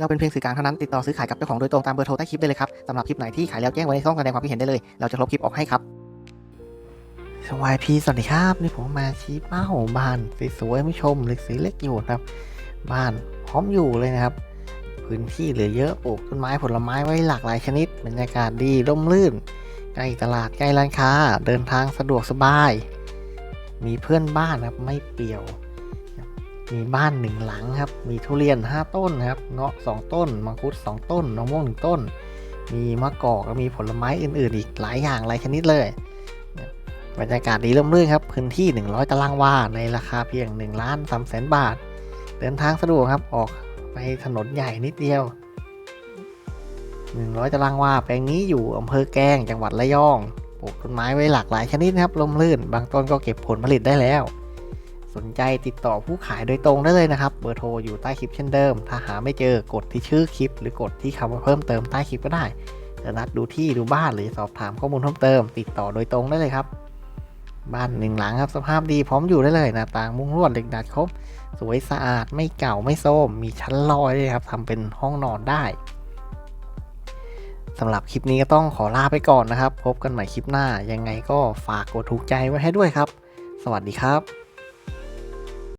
เราเป็นเพียงสื่อกลางเท่านั้นติดต่อซื้อขายกับเจ้าของโดยตรงตามเบอร์โทรใต้คลิปได้เลยครับสำหรับคลิปไหนที่ขายแล้วแจ้งไว้ในช่องแสดงความคิดเห็นได้เลย เราจะลบคลิปออกให้ครับสวัสดีสวัสดีครับนี่ผมมาชี้เป้าบ้านสวยๆไม่ชมเล็กสีเล็กอยู่ครับ บ้านพร้อมอยู่เลยนะครับ พื้นที่เหลือเยอะปลูกต้นไม้ผลไม้ไว้หลากหลายชนิดบรรยากาศดีร่มรื่นใกล้ตลาดใกล้ร้านค้า เดินทางสะดวกสบาย มีเพื่อนบ้านนะครับไม่เปี่ยว มีบ้านหนึ่งหลังครับ มีทุเรียน 5 ต้นครับ เงาะ 2 ต้น มังคุด 2 ต้นมะม่วง 1 ต้น มีมะกอกและมีผลไม้อื่น ๆ อีกหลายอย่างหลายชนิดเลย บรรยากาศดีร่มรื่นครับ พื้นที่ 100 ตารางวา ในราคาเพียง1ล้าน3แสนบาท เดินทางสะดวกครับ ออกไปถนนใหญ่นิดเดียว 100 ตารางวา แปลงนี้อยู่อำเภอแกลงจังหวัดระยอง ปลูกต้นไม้ไว้หลากหลายชนิดนะครับร่มรื่น บางต้นก็เก็บผลผลิตได้แล้ว สนใจติดต่อผู้ขายโดยตรงได้เลยนะครับ เบอร์โทรอยู่ใต้คลิปเช่นเดิม ถ้าหาไม่เจอกดที่ชื่อคลิป หรือกดที่คำว่าเพิ่มเติมใต้คลิปก็ได้จะนัดดูที่ดูบ้านหรือสอบถามข้อมูลเพิ่มเติม ติดต่อโดยตรงได้เลยครับ บ้านหนึ่งหลังครับสภาพดีพร้อมอยู่ได้เลยหน้าต่างมุ้งลวดเหล็กดัดครบ สวยสะอาดไม่เก่าไม่โทรมมีชั้นลอยด้วยครับทำเป็นห้องนอนได้สำหรับคลิปนี้ก็ต้องขอลาไปก่อนนะครับ พบกันใหม่คลิปหน้ายังไงก็ฝากกดถูกใจไว้ให้ด้วยครับ สวัสดีครับ